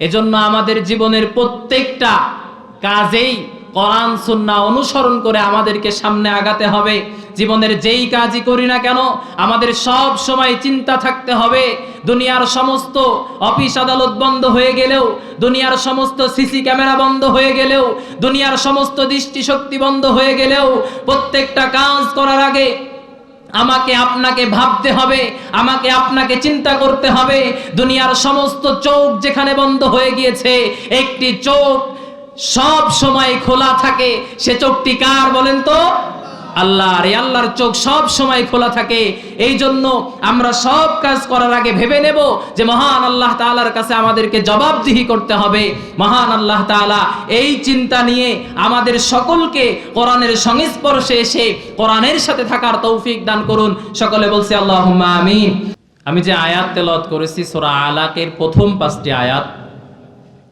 এজন্য আমাদের জীবনের প্রত্যেকটা কাজেই কোরআন, সুন্নাহ অনুসরণ করে আমাদেরকে সামনে আগাতে হবে। জীবনের যেই কাজই করি না কেন, আমাদের সব সময় চিন্তা থাকতে হবে। দুনিয়ার সমস্ত অফিস আদালত বন্ধ হয়ে গেলেও, দুনিয়ার সমস্ত সিসি ক্যামেরা বন্ধ হয়ে গেলেও, দুনিয়ার সমস্ত দৃষ্টিশক্তি বন্ধ হয়ে গেলেও, প্রত্যেকটা কাজ করার আগে আমাকে আপনাকে ভাবতে হবে, আমাকে আপনাকে চিন্তা করতে হবে। দুনিয়ার সমস্ত চোখ যেখানে বন্ধ হয়ে গিয়েছে, একটি চোখ সব সময় খোলা থাকে। সে চোখটি কার বলেন তো? আল্লাহর, এই আল্লাহর চোখ সব সময় খোলা থাকে। এই জন্য আমরা সব কাজ করার আগে ভেবে নেব যে মহান আল্লাহ তাআলার কাছে আমাদেরকে জবাবদিহি করতে হবে। মহান আল্লাহ তাআলা এই চিন্তা নিয়ে আমাদের সকলকে কোরআনের সংস্পর্শে এসে কোরআনের সাথে থাকার তৌফিক দান করুন। সকলে বলছে, আল্লাহুম্মা আমিন। আমি যে আয়াত তেলাওয়াত করেছি, সূরা আলাকের প্রথম পাঁচটি আয়াত,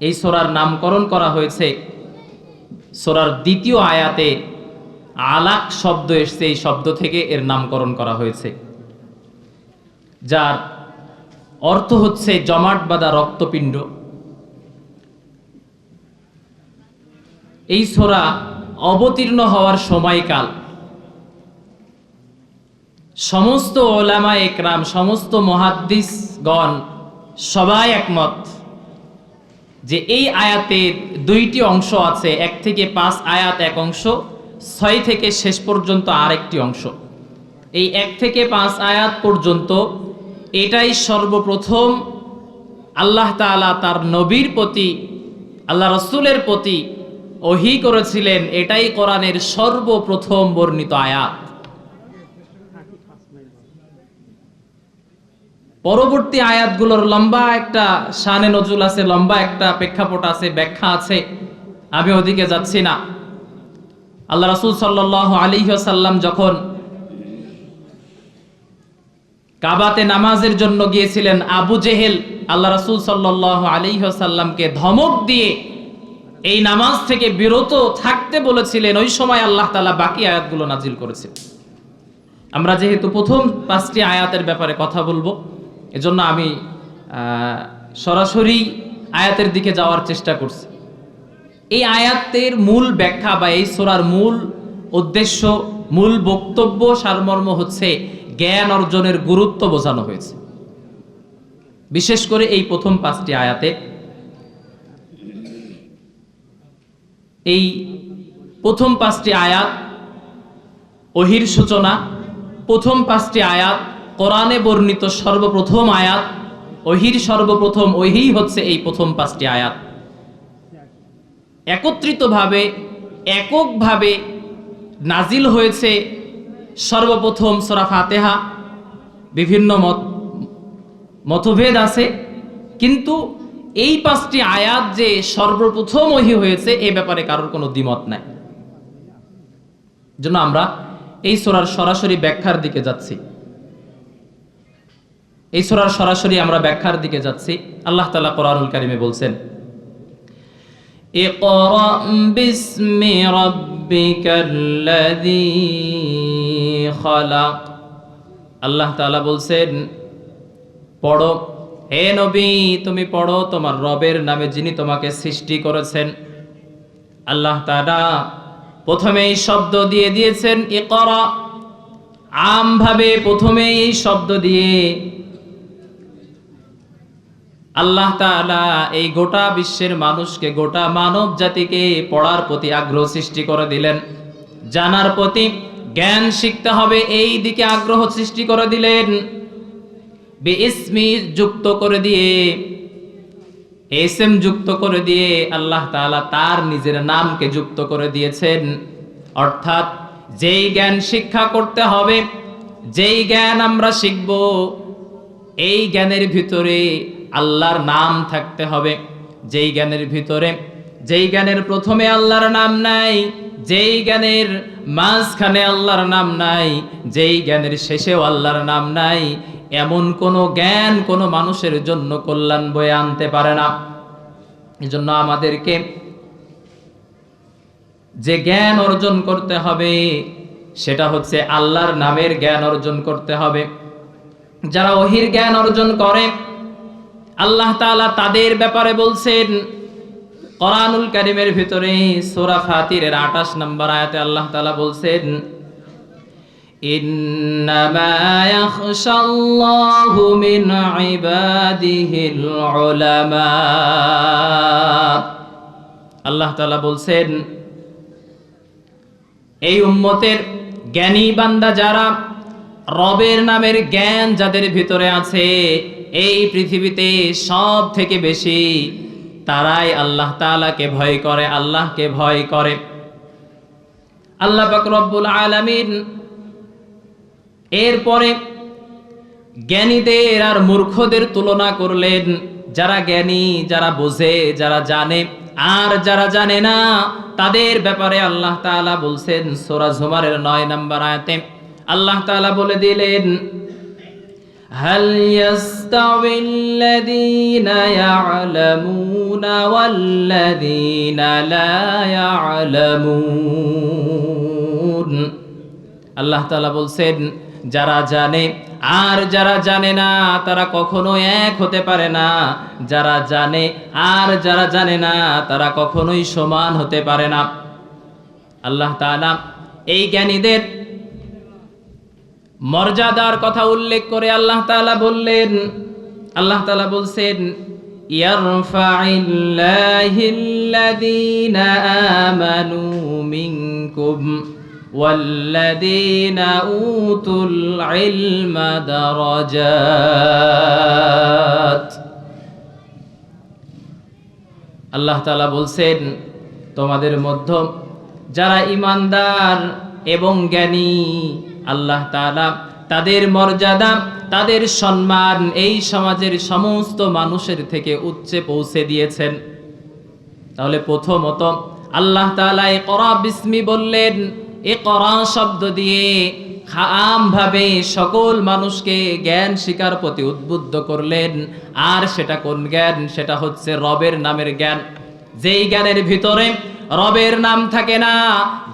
এই সোরার নামকরণ করা হয়েছে। সোরার দ্বিতীয় আয়াতে আলাক শব্দ এসছে, এই শব্দ থেকে এর নামকরণ করা হয়েছে। যার অর্থ হচ্ছে জমাট বাঁধা রক্তপিণ্ড। এই সোরা অবতীর্ণ হওয়ার সময়কাল। সমস্ত ওলামা একরাম, সমস্ত মহাদ্দিসগণ সবাই একমত যে এই আয়াতের দুইটি অংশ আছে, এক থেকে পাঁচ আয়াত এক অংশ। ছয় থেকে শেষ পর্যন্ত আরেকটি অংশ। এই এক থেকে পাঁচ আয়াত পর্যন্ত এটাই সর্বপ্রথম আল্লাহ তাআলা তার নবীর প্রতি, আল্লাহ রসুলের প্রতি ওহি করেছিলেন। এটাই কোরআনের সর্বপ্রথম বর্ণিত আয়াত। পরবর্তী আয়াতগুলোর লম্বা একটা শানে নজুল আছে, লম্বা একটা প্রেক্ষাপট আছে, ব্যাখ্যা আছে। আমি ওদিকে যাচ্ছি না। আল্লাহ রাসূল সাল্লাল্লাহু আলাইহি ওয়াসাল্লাম যখন কাবাতে নামাজের জন্য গিয়েছিলেন, আবু জেহেল আল্লাহ রাসূল সাল্লাল্লাহু আলাইহি ওয়াসাল্লামকে ধমক দিয়ে এই নামাজ থেকে বিরত থাকতে বলেছিলেন। ওই সময় আল্লাহ তালা বাকি আয়াতগুলো নাজিল করেছেন। আমরা যেহেতু প্রথম পাঁচটি আয়াতের ব্যাপারে কথা বলব, এজন্য আমি সরাসরি আয়াতের দিকে যাওয়ার চেষ্টা করছি। এই আয়াতের মূল ব্যাখ্যা বা এই সোরার মূল উদ্দেশ্য, মূল বক্তব্য, সারমর্ম হচ্ছে জ্ঞান অর্জনের গুরুত্ব বোঝানো হয়েছে। বিশেষ করে এই প্রথম পাঁচটি আয়াতে। এই প্রথম পাঁচটি আয়াত অহির সূচনা, প্রথম পাঁচটি আয়াত কোরআনে বর্ণিত সর্বপ্রথম আয়াত, অহির সর্বপ্রথম ওহি হচ্ছে এই প্রথম পাঁচটি আয়াত। একত্রিতভাবে, এককভাবে নাজিল হয়েছে সর্বপ্রথম সোরা ফাতেহা। বিভিন্ন মত, মতভেদ আছে, কিন্তু এই পাঁচটি আয়াত যে সর্বপ্রথম ওহি হয়েছে, এ ব্যাপারে কারোর কোনো দ্বিমত নাই। জন্য আমরা এই সোরার সরাসরি ব্যাখ্যার দিকে যাচ্ছি। এই সোরার সরাসরি আমরা ব্যাখ্যার দিকে যাচ্ছি। আল্লাহ তালা কোরআনুল কারিমে বলছেন اقرأ باسم ربك الذي خلق আল্লাহ তাআলা বলছেন পড়ো হে নবী তুমি পড়ো তোমার রবের নামে যিনি তোমাকে সৃষ্টি করেছেন আল্লাহ তাআলা প্রথমেই শব্দ দিয়ে দিয়েছেন ইকরা আমভাবে প্রথমেই এই শব্দ দিয়ে আল্লাহ এই গোটা বিশ্বের মানুষকে, গোটা মানব জাতিকে পড়ার প্রতি আগ্রহ সৃষ্টি করে দিলেন। জানার প্রতি জ্ঞান শিখতে হবে, এই দিকে আগ্রহ সৃষ্টি করে দিলেন। যুক্ত করে দিয়ে এস এম যুক্ত করে দিয়ে আল্লাহ তাআলা তার নিজের নামকে যুক্ত করে দিয়েছেন। অর্থাৎ যেই জ্ঞান শিক্ষা করতে হবে, যেই জ্ঞান আমরা শিখব, এই জ্ঞানের ভিতরে আল্লাহর নাম থাকতে হবে। যেই জ্ঞানের ভিতরে, যেই জ্ঞানের প্রথমে আল্লাহর নাম নাই, যেই জ্ঞানের মাঝখানে আল্লাহর নাম নাই, যেই জ্ঞানের শেষেও আল্লাহর নাম নাই, এমন কোনো জ্ঞান কোনো মানুষের জন্য কল্যাণ বয়ে আনতে পারে না। এজন্য আমাদেরকে যে জ্ঞান অর্জন করতে হবে, সেটা হচ্ছে আল্লাহর নামের জ্ঞান অর্জন করতে হবে। যারা ওহির জ্ঞান অর্জন করে আল্লাহ তাআলা তাদের ব্যাপারে বলছেন করানুল কারিমের ভিতরে সূরা ফাতিরের 28 নম্বর আয়াতে আল্লাহ তাআলা বলছেন, ইন্নামা ইয়াখশাল্লাহু আল্লাহ তাআলা বলছেন, এই উম্মতের জ্ঞানী বান্দা যারা রবের নামের জ্ঞান যাদের ভিতরে আছে এই পৃথিবীতে সব থেকে বেশি তারাই আল্লাহ তাআলাকে ভয় করে, আল্লাহকে ভয় করে। আল্লাহ রব্বুল আলামিন এরপরে জ্ঞানীদের আর মূর্খদের তুলনা করলেন। যারা জ্ঞানী, যারা বোঝে, যারা জানে, আর যারা জানে না, তাদের ব্যাপারে আল্লাহ তাআলা বলছেন, সূরা জুমারের 9 নম্বর আয়াতে আল্লাহ তাআলা বলে দিলেন هل يستوي الذين يعلمون والذين لا يعلمون আল্লাহ তাআলা বলছেন যারা জানে আর যারা জানে না তারা কখনো এক হতে পারে না যারা জানে আর যারা জানে না তারা কখনোই সমান হতে পারে না আল্লাহ তাআলা এই জ্ঞানীদের মর্যাদার কথা উল্লেখ করে আল্লাহ তাআলা বললেন আল্লাহ তাআলা বলছেন ইয়ারফাইল্লাহিল্লাযীনা আমানু মিনকুম والذين أوتوا العلم درجات আল্লাহ তাআলা বলছেন তোমাদের মধ্য যারা ইমানদার এবং জ্ঞানী আল্লাহ তাআলা তাদের মর্যাদা, তাদের সম্মান এই সমাজের সমস্ত মানুষের থেকে উচ্চে পৌঁছে দিয়েছেন। তাহলে প্রথমত আল্লাহ তাআলা এ করা বিস্মি বললেন এ করা শব্দ দিয়ে ভাবে সকল মানুষকে জ্ঞান শিকার প্রতি উদ্বুদ্ধ করলেন। আর সেটা কোন জ্ঞান? সেটা হচ্ছে রবের নামের জ্ঞান। যেই জ্ঞানের ভিতরে রবের নাম থাকে না।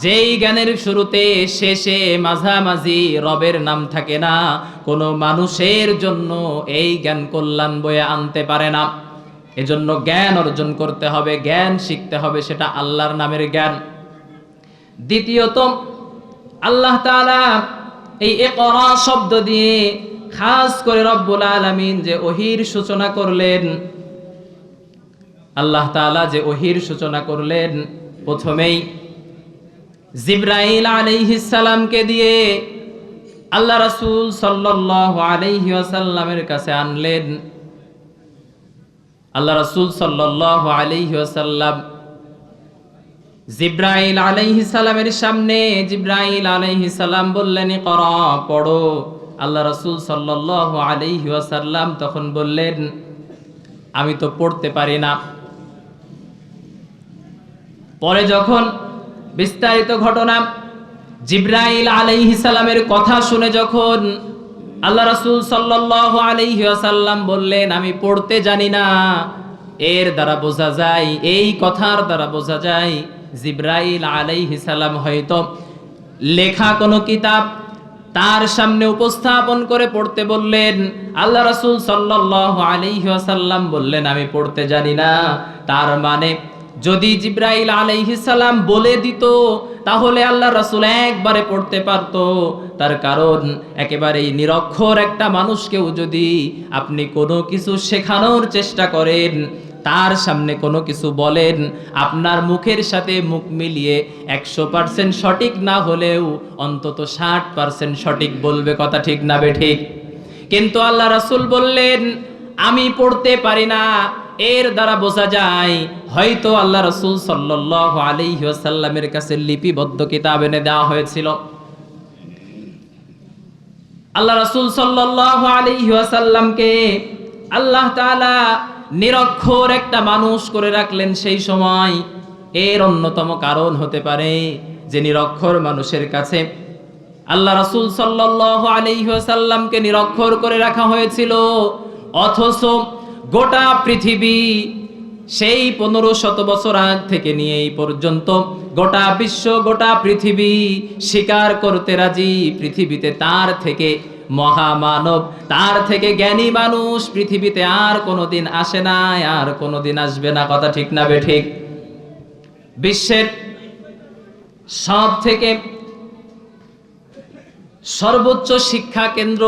যেই জ্ঞানের শুরুতে, শেষে মাঝামাঝি রবের নাম থাকে না। কোনো মানুষের জন্য এই জ্ঞান কল্যাণ বয়ে আনতে পারে না। এজন্য জ্ঞান অর্জন করতে হবে, জ্ঞান শিখতে হবে, সেটা আল্লাহর নামের জ্ঞান। দ্বিতীয়ত, আল্লাহ তাআলা এই একরা শব্দ দিয়ে খাস করে রব্বুল আলামিন যে ওহির সূচনা করলেন, আল্লাহ তাআলা যে ওহির সূচনা করলেন প্রথমেই জিব্রাইল সালামকে দিয়ে আল্লাহ রাসুল ওয়াসাল্লামের কাছে আনলেন। আল্লাহ রাসুল আলাইহি ওয়াসাল্লাম জিব্রাইল সালামের সামনে জিব্রাইল সালাম বললেন কর পড়ো। আল্লাহ রাসূল সাল্লাল্লাহু আলাইহি তখন বললেন, আমি তো পড়তে পারি না। পরে যখন বিস্তারিত ঘটনা জিব্রাইল সালামের কথা শুনে যখন আল্লাহ রাসূল সাল্লাল্লাহু আলাইহি ওয়াসাল্লাম বললেন, আমি পড়তে জানি না। এর দ্বারা বোঝা যায়, এই কথার দ্বারা বোঝা যায়, জিব্রাইল সালাম হয়তো লেখা কোনো কিতাব তার সামনে উপস্থাপন করে পড়তে বললেন। আল্লাহ রাসূল সাল্লাল্লাহু আলাইহি ওয়াসাল্লাম বললেন, আমি পড়তে জানি না। তার মানে যদি জিব্রাইল সালাম বলে দিত, তাহলে আল্লাহ রাসূল একবারে পড়তে পারতো। তার কারণ, একেবারেই নিরক্ষর একটা মানুষকেও যদি আপনি কোনো কিছু শেখানোর চেষ্টা করেন, তার সামনে কোনো কিছু বলেন, আপনার মুখের সাথে মুখ মিলিয়ে একশো পার্সেন্ট সঠিক না হলেও অন্তত ষাট পার্সেন্ট সঠিক বলবে কথা ঠিক না বে ঠিক? কিন্তু আল্লাহ রাসূল বললেন, আমি পড়তে পারি না। এর দ্বারা বোঝা যায়, হয়তো আল্লাহ রসুল সাল্লাহ আলাইহি ওয়াসাল্লামের কাছে লিপিবদ্ধ কিতাব এনে দেওয়া হয়েছিল। আল্লাহ রসুল সাল্লাহ আলাইহি ওয়াসাল্লামকে আল্লাহ তাআলা নিরক্ষর একটা মানুষ করে রাখলেন সেই সময়। এর অন্যতম কারণ হতে পারে যে নিরক্ষর মানুষের কাছে আল্লাহ রাসূল সাল্লাল্লাহু আলাইহি ওয়াসাল্লামকে নিরক্ষর করে রাখা হয়েছিল। অথচ গোটা পৃথিবী সেই পনেরো শত বছর আগ থেকে নিয়ে এই পর্যন্ত গোটা বিশ্ব, গোটা পৃথিবী স্বীকার করতে রাজি। পৃথিবীতে তার থেকে মহামানব, তার থেকে জ্ঞানী মানুষ পৃথিবীতে আর কোনোদিন আসে না আর কোনোদিন আসবে না। কথা ঠিক না বে ঠিক? বিশ্বের সব থেকে সর্বোচ্চ শিক্ষা কেন্দ্র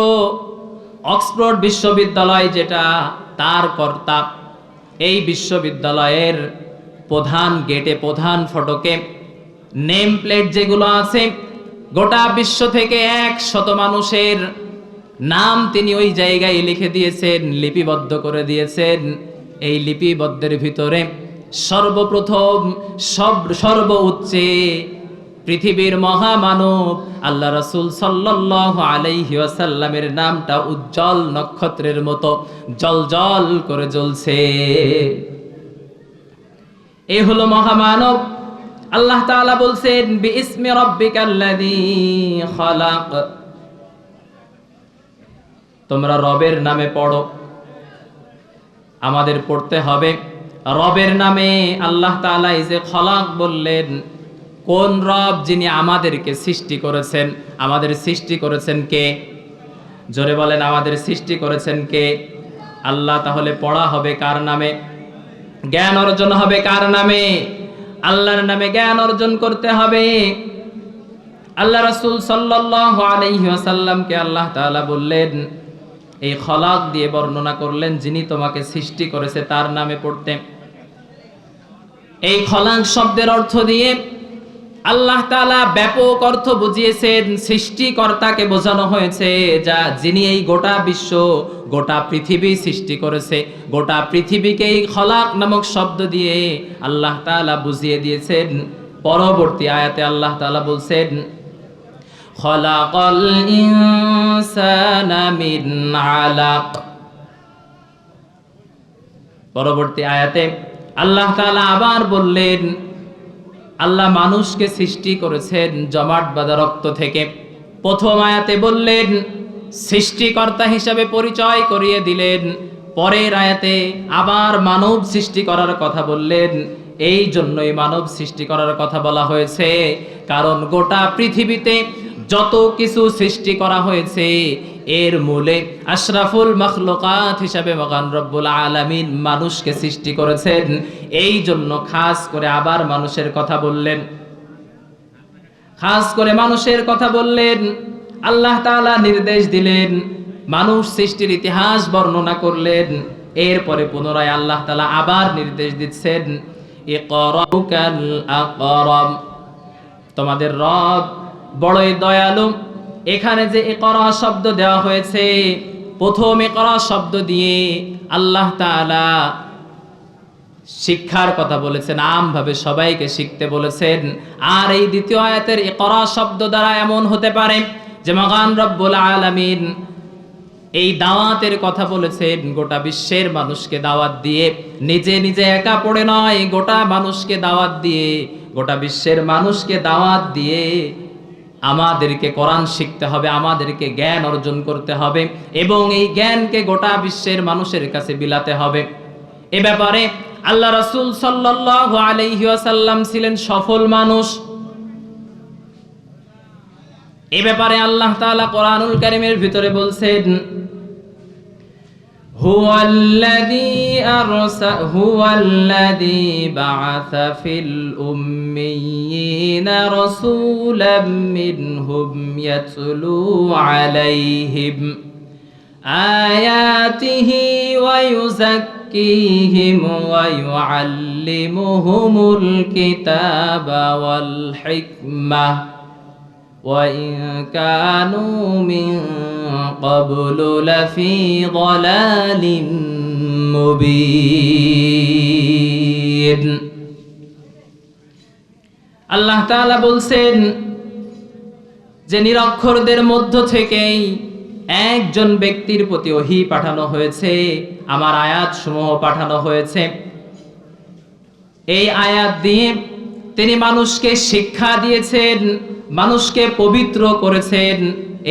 অক্সফোর্ড বিশ্ববিদ্যালয় যেটা তার কর্তা এই বিশ্ববিদ্যালয়ের প্রধান গেটে প্রধান ফটকে নেম প্লেট যেগুলো আছে, গোটা বিশ্ব থেকে এক শত মানুষের নাম তিনি ওই জায়গায় লিখে দিয়েছেন, লিপিবদ্ধ করে দিয়েছেন। এই লিপিবদ্ধের ভিতরে সর্বপ্রথম সব সর্ব উচ্চে পৃথিবীর মহামানব, আল্লাহ রসুল সাল্লাহ আলাইহি ওয়াসাল্লামের নামটা উজ্জ্বল নক্ষত্রের মতো জল জল করে জ্বলছে। এই হলো মহামানব। আল্লাহ তাআলা বলছেন, বিইসমি রাব্বিকাল্লাযী খালাক। তোমরা রবের নামে পড়ো। আমাদের পড়তে হবে। রবের নামে আল্লাহ তাআলা এই যে খলাক বললেন কোন রব যিনি আমাদেরকে সৃষ্টি করেছেন? আমাদের সৃষ্টি করেছেন কে? জোরে বলেন, আমাদের সৃষ্টি করেছেন কে? আল্লাহ তাহলে পড়া হবে কার নামে? জ্ঞান অর্জন হবে কার নামে? আল্লাহর নামে জ্ঞান অর্জন করতে হবে। আল্লাহ রাসূল সাল্লাল্লাহু আলাইহি ওয়াসাল্লামকে আল্লাহ তাআলা বললেন, এই খলাক দিয়ে বর্ণনা করলেন যিনি তোমাকে সৃষ্টি করেছে তার নামে পড়তে। এই খলাক শব্দের অর্থ দিয়ে আল্লাহ তাআলা ব্যাপক অর্থ বুঝিয়েছেন, সৃষ্টিকর্তাকে বোঝানো হয়েছে যা যিনি এই গোটা বিশ্ব, গোটা পৃথিবী সৃষ্টি করেছে। গোটা পৃথিবীকেই খলাক নামক শব্দ দিয়ে আল্লাহ তাআলা বুঝিয়ে দিয়েছেন। পরবর্তী আয়াতে আল্লাহ তাআলা বলছেন পরবর্তী আয়াতে আল্লাহ তাআলা আবার বললেন আল্লাহ মানুষকে সৃষ্টি করেছেন জমাট বাঁধা রক্ত থেকে। প্রথম আয়াতে বললেন, সৃষ্টিকর্তা হিসাবে পরিচয় করিয়ে দিলেন। পরের আয়াতে আবার মানব সৃষ্টি করার কথা বললেন। এই জন্যই মানব সৃষ্টি করার কথা বলা হয়েছে। কারণ গোটা পৃথিবীতে যত কিছু সৃষ্টি করা হয়েছে, এর মূলে আশরাফুল মখলুকাত হিসাবে মগান রব্বুল আলামিন মানুষকে সৃষ্টি করেছেন। এই জন্য খাস করে আবার মানুষের কথা বললেন। খাস করে মানুষের কথা বললেন। আল্লাহ তাআলা নির্দেশ দিলেন, মানুষ সৃষ্টির ইতিহাস বর্ণনা করলেন। এরপরে পুনরায় আল্লাহ তাআলা আবার নির্দেশ দিচ্ছেন তোমাদের রব বড়ই দয়ালু। এখানে যে একরা শব্দ দেওয়া হয়েছে, প্রথম একরা শব্দ দিয়ে আল্লাহ তাআলা শিক্ষার কথা বলেছেন, আমভাবে সবাইকে শিখতে বলেছেন। আর এই দ্বিতীয় আয়াতের একরা শব্দ দ্বারা এমন হতে পারে যে মগান রব্বুল আলামিন এই দাওয়াতের কথা বলেছেন, গোটা বিশ্বের মানুষকে দাওয়াত দিয়ে, নিজে নিজে একা পড়ে নয়, গোটা মানুষকে দাওয়াত দিয়ে, গোটা বিশ্বের মানুষকে দাওয়াত দিয়ে আমাদেরকে কোরআন শিখতে হবে, আমাদেরকে জ্ঞান অর্জন করতে হবে এবং এই জ্ঞানকে গোটা বিশ্বের মানুষের কাছে বিলাতে হবে। এ ব্যাপারে আল্লাহ রাসূল সাল্লাল্লাহু আলাইহি ওয়াসাল্লাম ছিলেন সফল মানুষ। এ ব্যাপারে আল্লাহ তাআলা কোরআনুল কারীমের ভিতরে বলছেন هو الذي أرسل هو الذي بعث في الأميين رسولا منهم يتلو عليهم آياته ويزكيهم ويعلمهم الكتاب والحكمة وإن كانوا من قبل لفي ضلال مبين আল্লাহ তাআলা বলছেন যে নিরক্ষরদের মধ্য থেকেই একজন ব্যক্তির প্রতি ওহি পাঠানো হয়েছে আমার আয়াত সমূহ পাঠানো হয়েছে এই আয়াত দিয়ে তিনি মানুষকে শিক্ষা দিয়েছেন, মানুষকে পবিত্র করেছেন।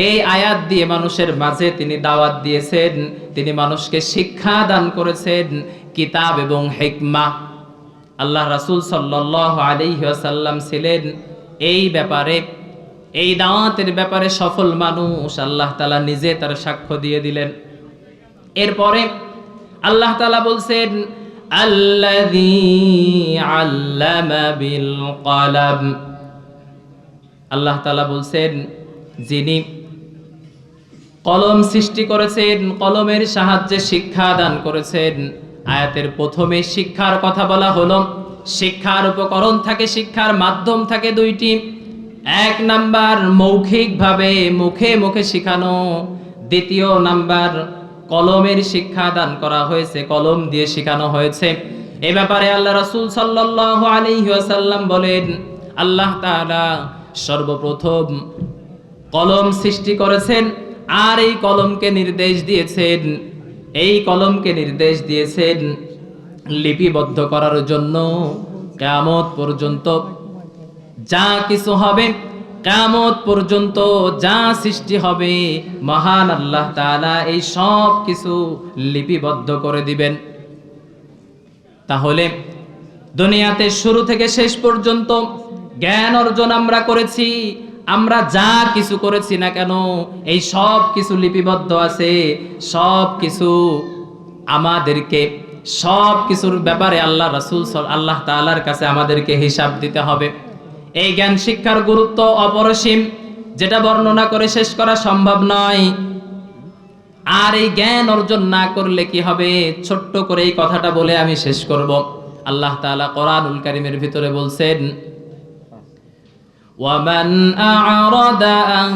এই আয়াত দিয়ে মানুষের মাঝে তিনি দাওয়াত দিয়েছেন, তিনি মানুষকে শিক্ষা দান করেছেন, কিতাব এবং হেকমা। আল্লাহ রাসূল সাল্লাল্লাহু আলাইহি ওয়াসাল্লাম ছিলেন এই ব্যাপারে, এই দাওয়াতের ব্যাপারে সফল মানুষ। আল্লাহ তালা নিজে তার সাক্ষ্য দিয়ে দিলেন। এরপরে আল্লাহ তালা বলছেন আল্লাযী আল্লামা বিল আল্লাহ তালা বলছেন, যিনি কলম সৃষ্টি করেছেন, কলমের সাহায্যে শিক্ষা দান করেছেন, আয়াতের প্রথমে শিক্ষার কথা বলা হলো, শিক্ষার উপকরণ থাকে, শিক্ষার মাধ্যম থাকে দুইটি। এক নাম্বার মৌখিকভাবে মুখে মুখে শেখানো, দ্বিতীয় নাম্বার কলমের শিক্ষা দান করা হয়েছে, কলম দিয়ে শেখানো হয়েছে। এ ব্যাপারে আল্লাহ রাসূল সাল্লাল্লাহু আলাইহি ওয়াসাল্লাম বলেন, আল্লাহ তাআলা সর্বপ্রথম কলম সৃষ্টি করেছেন আর এই কলমকে নির্দেশ দিয়েছেন। এই কলমকে নির্দেশ দিয়েছেন লিপিবদ্ধ করার জন্য, কেয়ামত পর্যন্ত যা কিছু হবে কেয়ামত পর্যন্ত যা সৃষ্টি হবে, মহান আল্লাহ তাআলা এই সব কিছু লিপিবদ্ধ করে দিবেন। তাহলে দুনিয়াতে শুরু থেকে শেষ পর্যন্ত জ্ঞান অর্জন আমরা করেছি, আমরা যা কিছু করেছি না কেন, এই সব কিছু লিপিবদ্ধ আছে, সব কিছু আমাদেরকে, সব কিছুর ব্যাপারে আল্লাহ রাসূল সাল- আল্লাহ তাআলার কাছে আমাদেরকে হিসাব দিতে হবে। এই জ্ঞান শিক্ষার গুরুত্ব অপরসীম যেটা বর্ণনা করে শেষ করা সম্ভব নয় আর এই জ্ঞান অর্জন না করলে কি হবে ছোট্ট করে এই কথাটা বলে আমি শেষ করব আল্লাহ তাআলা কোরআনুল কারীমের ভিতরে বলছেন ومن أعرض عن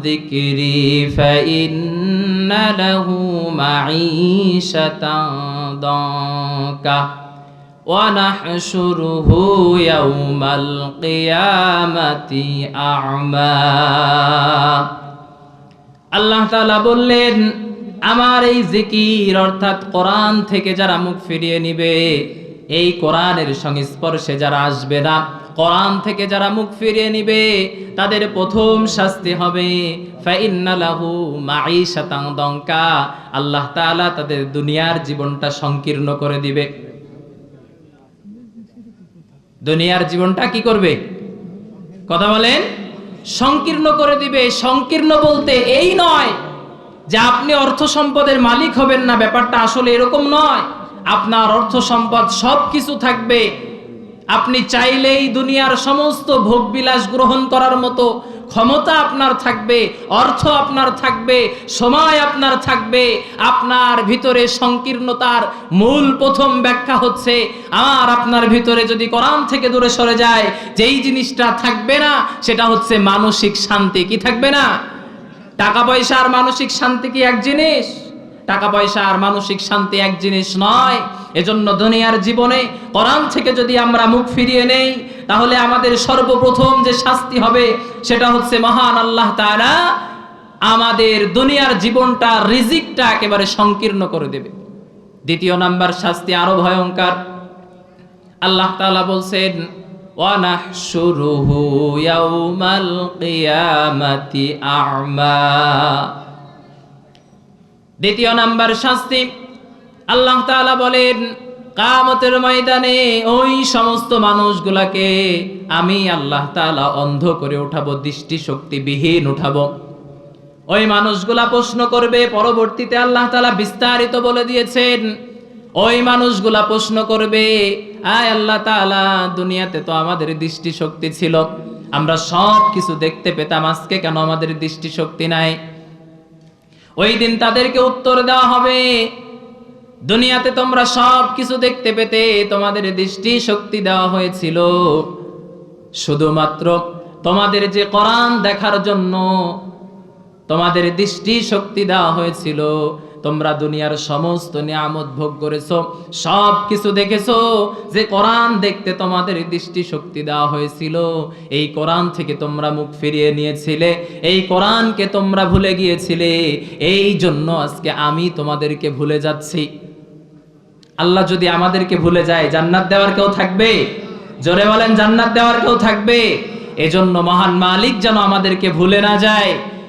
ذكري فإن له معيشة ضنكا ونحشره يوم القيامة أعمى আল্লাহ তাআলা বললেন আমার এই জিকির অর্থাৎ কোরআন থেকে যারা মুখ ফিরিয়ে নিবে এই কোরআনের সংস্পর্শে যারা আসবে না কোরআন থেকে যারা মুখ ফিরিয়ে নিবে তাদের প্রথম শাস্তি হবে ফাইন্না লাহু মাঈশাতান দঙ্কা আল্লাহ তাআলা তাদের দুনিয়ার জীবনটা সংকীর্ণ করে দিবে দুনিয়ার জীবনটা কি করবে? কথা বলেন? সংকীর্ণ করে দিবে। সংকীর্ণ বলতে এই নয় যে আপনি অর্থ সম্পদের মালিক হবেন না, ব্যাপারটা আসলে এরকম নয়। আপনার অর্থ সম্পদ সব কিছু থাকবে। আপনি চাইলেই দুনিয়ার সমস্ত ভোগবিলাস গ্রহণ করার মতো ক্ষমতা আপনার থাকবে, অর্থ আপনার থাকবে, সময় আপনার থাকবে, আপনার ভিতরে সংকীর্ণতার মূল প্রথম ব্যাখ্যা হচ্ছে, আর আপনার ভিতরে যদি কোরআন থেকে দূরে সরে যায়, যেই জিনিসটা থাকবে না, সেটা হচ্ছে মানসিক শান্তি, কি থাকবে না? টাকা পয়সা আর মানসিক শান্তি কি এক জিনিস? টাকা পয়সা আর মানসিক শান্তি এক জিনিস নয়। এজন্য দুনিয়ার জীবনে কোরআন থেকে যদি আমরা মুখ ফিরিয়ে নেই, তাহলে আমাদের সর্বপ্রথম যে শাস্তি হবে সেটা হচ্ছে মহান আল্লাহ তাআলা আমাদের দুনিয়ার জীবনটা রিজিকটা একেবারে সংকীর্ণ করে দেবে। দ্বিতীয় নাম্বার শাস্তি আরও ভয়ঙ্কর। আল্লাহ তাআলা বলছেন, ওয়ানাহশুরুহু ইয়াউমাল কিয়ামাতি আ'মা। দ্বিতীয় নাম্বার শাস্তি। আল্লাহ তাআলা বলেন, কামতের ময়দানে ওই সমস্ত মানুষগুলাকে আমি আল্লাহ তাআলা অন্ধ করে উঠাবো দৃষ্টি শক্তিবিহীন উঠাবো। ওই মানুষগুলা প্রশ্ন করবে, পরবর্তীতে আল্লাহ তাআলা বিস্তারিত বলে দিয়েছেন, ওই মানুষগুলা প্রশ্ন করবে, আয় আল্লাহ তাআলা, দুনিয়াতে তো আমাদের দৃষ্টি শক্তি ছিল, আমরা সব কিছু দেখতে পেতাম, আজকে কেন আমাদের দৃষ্টি শক্তি নাই? ওই দিন তাদেরকে উত্তর দেওয়া হবে। দুনিয়াতে তোমরা সব কিছু দেখতে পেতে তোমাদের দৃষ্টি শক্তি দেওয়া হয়েছিল। শুধুমাত্র তোমাদের যে কোরআন দেখার জন্য তোমাদের দৃষ্টি শক্তি দেওয়া হয়েছিল। তোমরা দুনিয়ার সমস্ত নিয়ামত ভোগ করেছ, সব কিছু দেখেছ যে কোরআন দেখতে তোমাদের দৃষ্টি শক্তি দেওয়া হয়েছিল। এই কোরআন থেকে তোমরা মুখ ফিরিয়ে নিয়েছিলে, এই কোরআনকে তোমরা ভুলে গিয়েছিলে, এই জন্য আজকে আমি তোমাদেরকে ভুলে যাচ্ছি। আল্লাহ যদি আমাদেরকে ভুলে যায়, জান্নাত দেওয়ার কেউ থাকবে? জোরে বলেন, জান্নাত দেওয়ার কেউ থাকবে? এজন্য মহান মালিক যেন আমাদেরকে ভুলে না যায়।